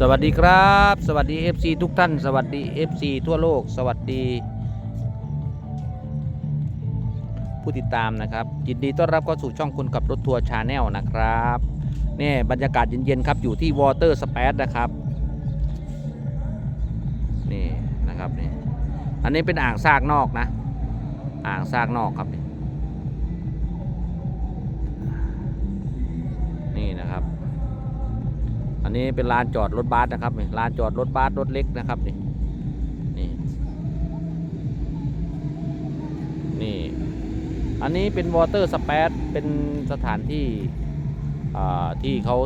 สวัสดีครับ สวัสดี FC ทุกท่าน สวัสดี FC ทั่วโลก สวัสดี ผู้ติดตามนะครับ ยินดีต้อนรับเข้าสู่ช่องคุณกับรถทัวร์ชาแนลนะครับนี่บรรยากาศเย็นๆครับอยู่ที่วอเตอร์สเปซนะครับนี่นะครับนี่อันนี้เป็นอ่างซากนอกนะ อ่างซากนอกครับนี่นี่นะครับ อันนี้เป็นลานจอดรถบัสนะครับนี่ลานจอดรถบัสรถเล็กนะครับนี่นี่นี่อันนี้เป็นวอเตอร์สเปซเป็นสถานที่อ่าที่เขา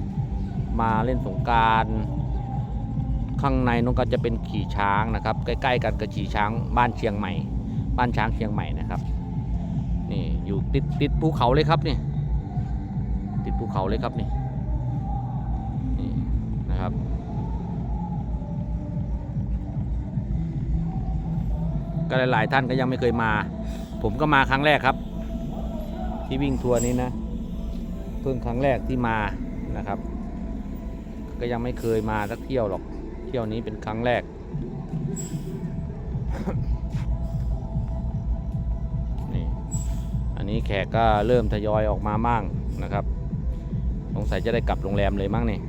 มาเล่นสงการข้างในนู้นก็จะเป็นขี่ช้างนะครับ ใกล้ ๆ กันกับขี่ช้างบ้านเชียงใหม่ บ้านช้างเชียงใหม่นะครับนี่อยู่ติดติดภูเขาเลยครับนี่ติดภูเขาเลยครับนี่ ก็หลายๆท่านก็ยังไม่เคยมา ผมก็มาครั้งแรกครับ ที่วิ่งทัวร์นี้นะเพิ่งครั้งแรกที่มานะครับ ก็ยังไม่เคยมาสักเที่ยวหรอก เที่ยวนี้เป็นครั้งแรกนี่อันนี้แขกก็เริ่มทยอยออกมาบ้างนะครับสงสัยจะได้กลับโรงแรมเลยมั้งนี่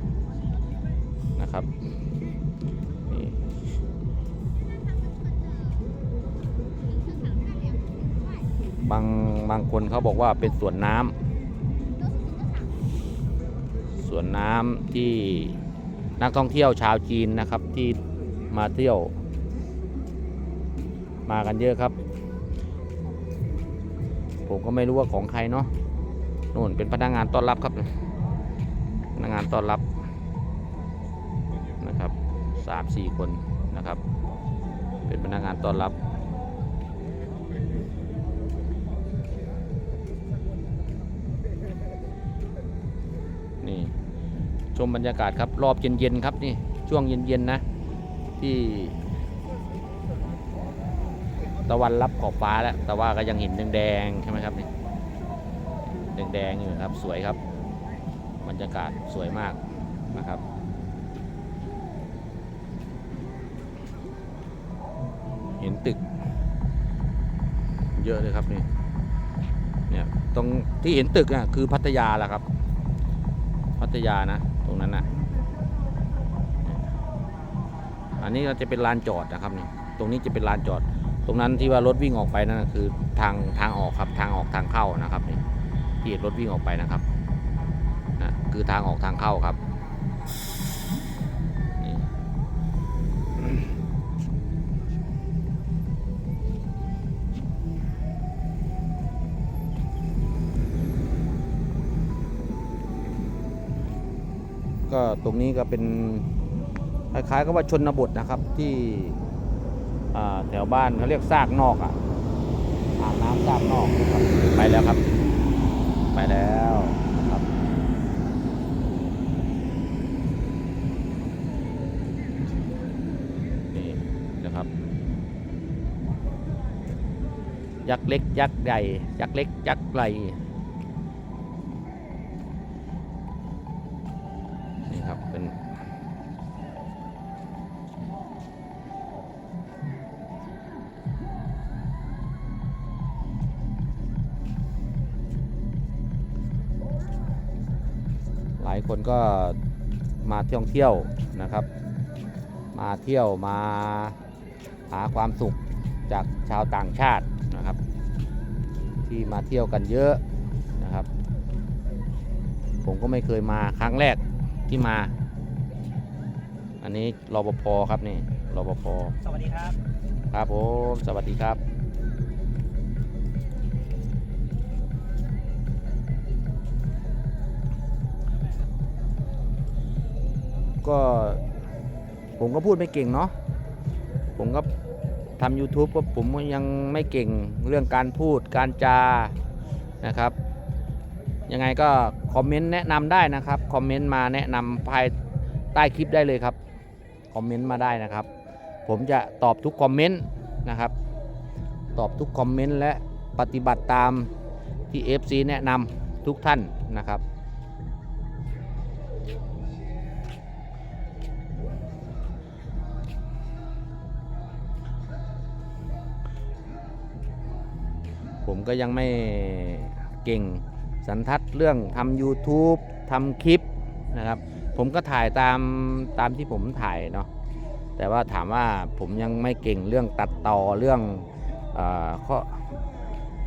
นะครับนี่ บางบางคนเขาบอกว่าเป็นสวนน้ำสวนน้ำที่นักท่องเที่ยวชาวจีนนะครับที่มาเที่ยว มากันเยอะครับ ผมก็ไม่รู้ว่าของใครเนาะนู่นเป็นพนักงานต้อนรับครับพนักงานต้อนรับนะครับสามสี่คนนะครับ เป็นพนักงานต้อนรับ นี่ชมบรรยากาศครับรอบเย็นๆครับนี่ช่วงเย็นๆนะ ที่ ตะวันรับขอบฟ้าแล้ว แต่ว่าก็ยังเห็นแดงๆใช่ไหมครับนี่แดงๆอยู่ครับสวยครับบรรยากาศสวยมากนะครับเห็นตึก เยอะเลยครับนี่เนี่ยตรงที่เห็นตึกอะคือพัทยาแหละครับ ทยานะ ตรงนั้นนะอันนี้เราจะเป็นลานจอดนะครับนี่ตรงนี้จะเป็นลานจอด ตรงนั้นที่ว่ารถวิ่งออกไปนั่นคือทางทางออกครับทางออกทางเข้านะครับนี่ที่เห็นรถวิ่งออกไปนะครับนะคือทางออกทางเข้าครับ ก็ตรงนี้ก็เป็นคล้ายๆกับว่าชนบทนะครับที่แถวบ้านเขาเรียกซากนอกอะอ่างน้ำซากนอกครับไปแล้วครับ ไปแล้วนะครับนี่นะครับ ยักษ์เล็ก ยักษ์ใหญ่ ยักษ์เล็ก ยักษ์ใหญ่ายคนก็มาท่องเที่ยวนะครับ มาเที่ยวมาหาความสุขจากชาวต่างชาตินะครับ ที่มาเที่ยวกันเยอะนะครับ ผมก็ไม่เคยมาครั้งแรกที่มา อันนี้รปภครับนี่รปภสวัสดีครับ ครับผมสวัสดีครับ ก็ผมก็พูดไม่เก่งเนาะผมก็ทำ YouTube ก็ผมยังไม่เก่งเรื่องการพูดการจานะครับ ยังไงก็คอมเมนต์แนะนำได้นะครับ คอมเมนต์มาแนะนำภายใต้คลิปได้เลยครับ คอมเมนต์มาได้นะครับ ผมจะตอบทุกคอมเมนต์นะครับ ตอบทุกคอมเมนต์และปฏิบัติตามที่ FC แนะนำทุกท่านนะครับ ผมก็ยังไม่เก่งสันทัดเรื่องทำ YouTube ทำคลิปนะครับ ผมก็ถ่ายตามตามที่ผมถ่ายเนาะแต่ว่าถามว่าผมยังไม่เก่งเรื่องตัดต่อเรื่องเอข้อ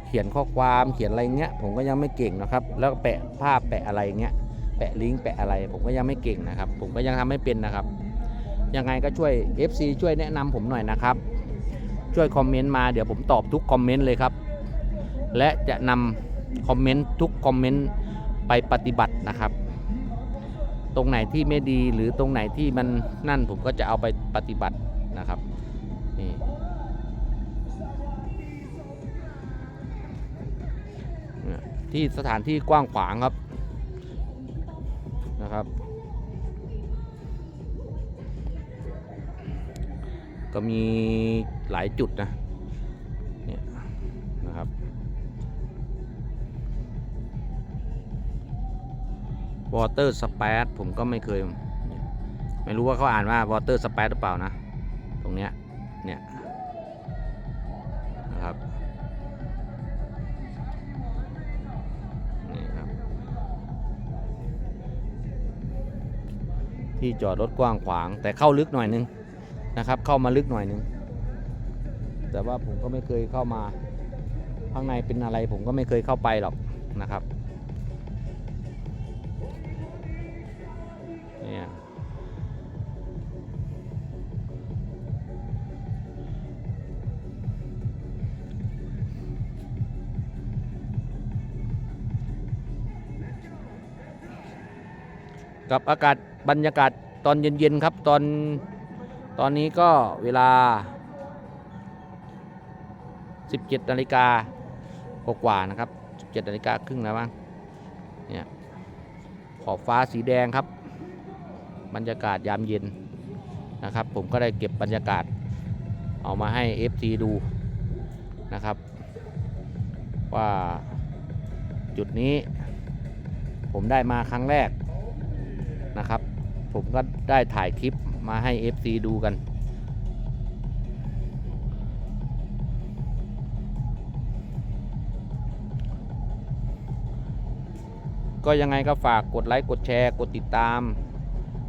เขียนข้อความเขียนอะไรเงี้ยผมก็ยังไม่เก่งนะครับ แล้วแปะภาพแปะอะไรเงี้ยแปะลิงก์แปะอะไร ผมก็ยังไม่เก่งนะครับ ผมก็ยังทำไม่เป็นนะครับ ยังไงก็ช่วย FC ช่วยแนะนำผมหน่อยนะครับ ช่วยคอมเมนต์มาเดี๋ยวผมตอบทุกคอมเมนต์เลยครับ และจะนำคอมเมนต์ทุกคอมเมนต์ไปปฏิบัตินะครับ ตรงไหนที่ไม่ดีหรือตรงไหนที่มันนั่นผมก็จะเอาไปปฏิบัตินะครับนี่ที่สถานที่กว้างขวางครับนะครับ ก็มีหลายจุดนะ วอเตอร์สเปซผมก็ไม่เคย ไม่รู้ว่าเขาอ่านว่าวอเตอร์สเปซหรือเปล่านะ ตรงเนี้ยเนี่ยนะครับนี่ครับ ที่จอดรถกว้างขวาง แต่เข้าลึกหน่อยนึงนะครับ เข้ามาลึกหน่อยนึง แต่ว่าผมก็ไม่เคยเข้ามา ข้างในเป็นอะไรผมก็ไม่เคยเข้าไปหรอกนะครับ กับอากาศบรรยากาศตอนเย็นๆครับตอนตอนนี้ก็เวลา 17นาฬิกากว่าๆนะครับ 17นาฬิกาครึ่งแล้วมั้งเนี่ยขอบฟ้าสีแดงครับ บรรยากาศยามเย็นนะครับ ผมก็ได้เก็บบรรยากาศเอามาให้ FC ดูนะครับ ว่าจุดนี้ผมได้มาครั้งแรก นะครับ ผมก็ได้ถ่ายคลิปมาให้ FC ดูกัน ก็ยังไงก็ฝากกดไลค์ กดแชร์ กดติดตาม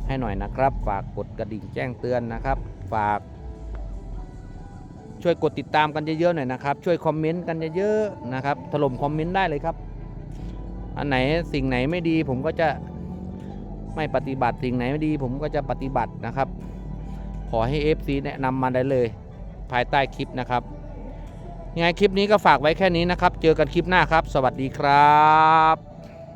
ให้หน่อยนะครับ ฝากกดกระดิ่งแจ้งเตือนนะครับ ฝาก ช่วยกดติดตามกันเยอะๆหน่อยนะครับ ช่วยคอมเมนต์กันเยอะๆนะครับ ถล่มคอมเมนต์ได้เลยครับ อันไหนสิ่งไหนไม่ดีผมก็จะ ไม่ปฏิบัติสิ่งไหนไม่ดี ผมก็จะปฏิบัตินะครับ ขอให้ FC แนะนำมาได้เลย ภายใต้คลิปนะครับยังไงคลิปนี้ก็ฝากไว้แค่นี้นะครับ เจอกันคลิปหน้าครับ สวัสดีครับ